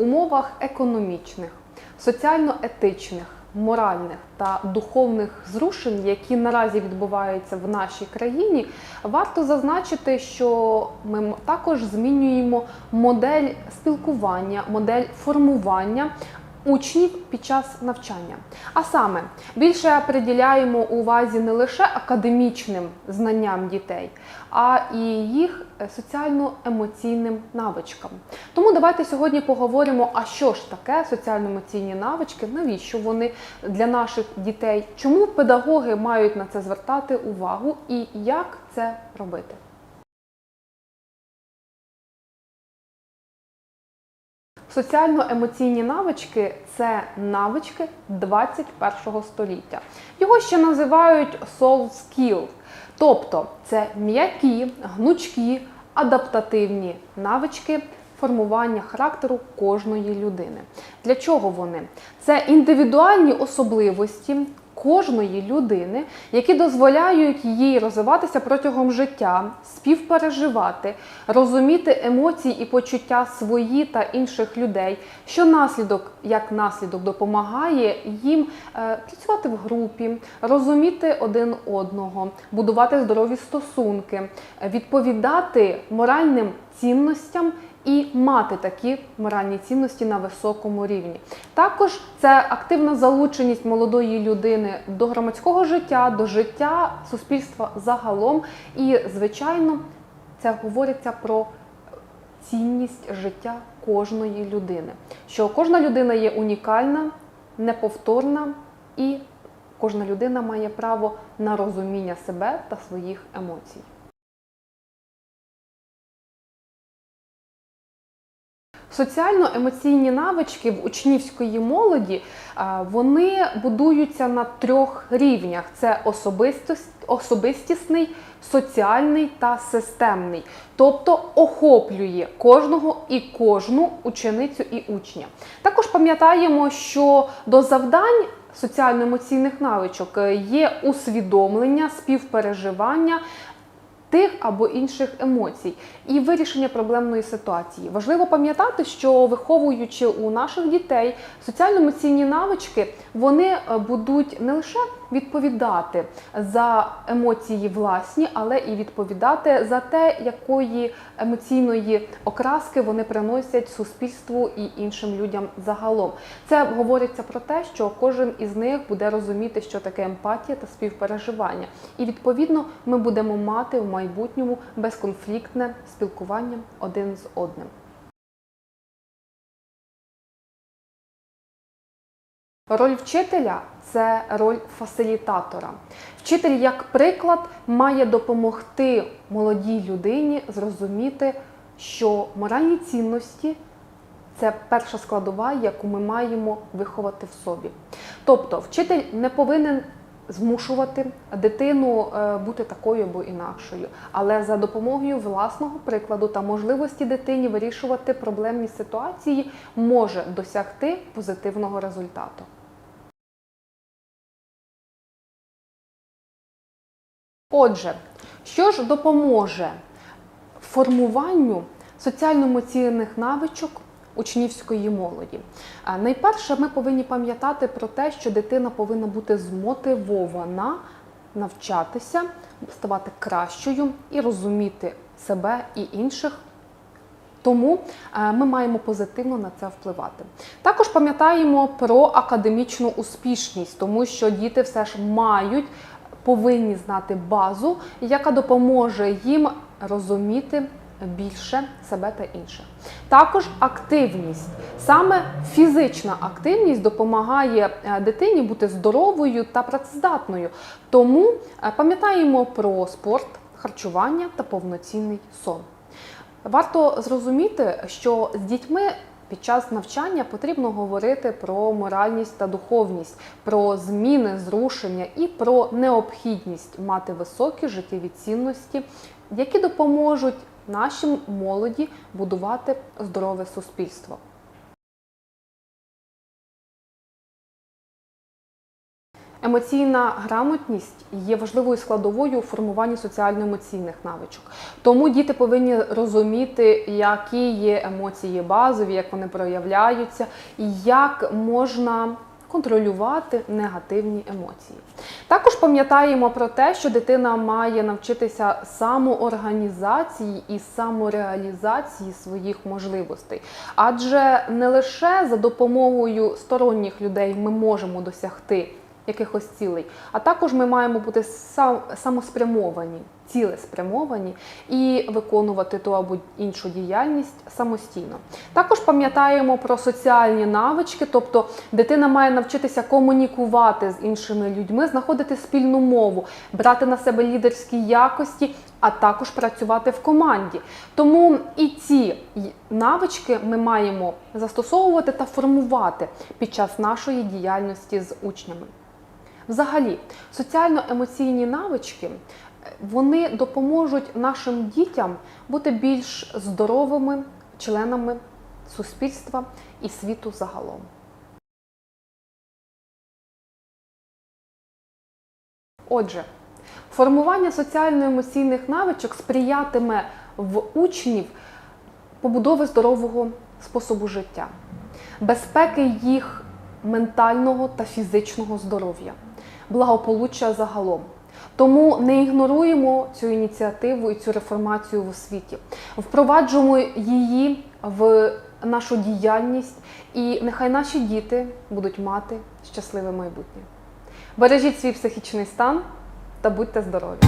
умовах економічних, соціально-етичних, моральних та духовних зрушень, які наразі відбуваються в нашій країні, варто зазначити, що ми також змінюємо модель спілкування, модель формування. Учнів під час навчання. А саме більше приділяємо увазі не лише академічним знанням дітей, а і їх е, соціально-емоційним навичкам. Тому давайте сьогодні поговоримо, а що ж таке соціально-емоційні навички, навіщо вони для наших дітей, чому педагоги мають на це звертати увагу і як це робити. Соціально-емоційні навички це навички 21 століття. Його ще називають soft skills, тобто це м'які, гнучкі, адаптативні навички формування характеру кожної людини. Для чого вони? Це індивідуальні особливості кожної людини, які дозволяють їй розвиватися протягом життя, співпереживати, розуміти емоції і почуття свої та інших людей, що наслідок, як наслідок, допомагає їм е, працювати в групі, розуміти один одного, будувати здорові стосунки, відповідати моральним цінностям і мати такі моральні цінності на високому рівні. Також це активна залученість молодої людини до громадського життя, до життя суспільства загалом. І, звичайно, це говориться про цінність життя кожної людини. Що кожна людина є унікальна, неповторна і кожна людина має право на розуміння себе та своїх емоцій. Соціально-емоційні навички в учнівської молоді вони будуються на трьох рівнях: це особистіс- особистісний, соціальний та системний, тобто охоплює кожного і кожну ученицю і учня. Також пам'ятаємо, що до завдань соціально-емоційних навичок е, є усвідомлення, співпереживання тих або інших емоцій і вирішення проблемної ситуації. Важливо пам'ятати, що виховуючи у наших дітей соціально-емоційні навички, вони е, будуть не лише відповідати за емоції власні, але і відповідати за те, якої емоційної окраски вони приносять суспільству і іншим людям загалом. Це говориться про те, що кожен із них буде розуміти, що таке емпатія та співпереживання. І відповідно ми будемо мати в майбутньому безконфліктне спілкування один з одним. Роль вчителя це роль фасилітатора. Вчитель, як приклад, має допомогти молодій людині зрозуміти, що моральні цінності це перша складова, яку ми маємо виховати в собі. Тобто, вчитель не повинен змушувати дитину е, бути такою або інакшою, але за допомогою власного прикладу та можливості дитині вирішувати проблемні ситуації може досягти позитивного результату. Отже, що ж допоможе формуванню соціально-емоційних навичок учнівської молоді? Найперше, ми повинні пам'ятати про те, що дитина повинна бути змотивована навчатися, ставати кращою і розуміти себе і інших. Тому ми маємо позитивно на це впливати. Також пам'ятаємо про академічну успішність, тому що діти все ж мають повинні знати базу, яка допоможе їм розуміти більше себе та інших. Також активність. Саме фізична активність допомагає е, дитині бути здоровою та працездатною. Тому е, пам'ятаємо про спорт, харчування та повноцінний сон. Варто зрозуміти, що з дітьми під час навчання потрібно говорити про моральність та духовність, про зміни, зрушення і про необхідність мати високі життєві цінності, які допоможуть нашій молоді будувати здорове суспільство. Емоційна грамотність є важливою складовою у формуванні соціально-емоційних навичок. Тому діти повинні розуміти, які є емоції базові, як вони проявляються, і як можна контролювати негативні емоції. Також пам'ятаємо про те, що дитина має навчитися самоорганізації і самореалізації своїх можливостей. Адже не лише за допомогою сторонніх людей ми можемо досягти якихось цілей, а також ми маємо бути самоспрямовані, цілеспрямовані і виконувати ту або іншу діяльність самостійно. Також пам'ятаємо про соціальні навички, тобто дитина має навчитися комунікувати з іншими людьми, знаходити спільну мову, брати на себе лідерські якості, а також працювати в команді. Тому і ці навички ми маємо застосовувати та формувати під час нашої діяльності з учнями. Взагалі, соціально-емоційні навички е, вони допоможуть нашим дітям бути більш здоровими членами суспільства і світу загалом. Отже, формування соціально-емоційних навичок сприятиме в учнів побудови здорового способу життя, безпеки їх ментального та фізичного здоров'я, благополуччя загалом. Тому не ігноруємо цю ініціативу і цю реформацію в освіті. Впроваджуємо її в нашу діяльність, і нехай наші діти будуть мати щасливе майбутнє. Бережіть свій психічний стан та будьте здорові!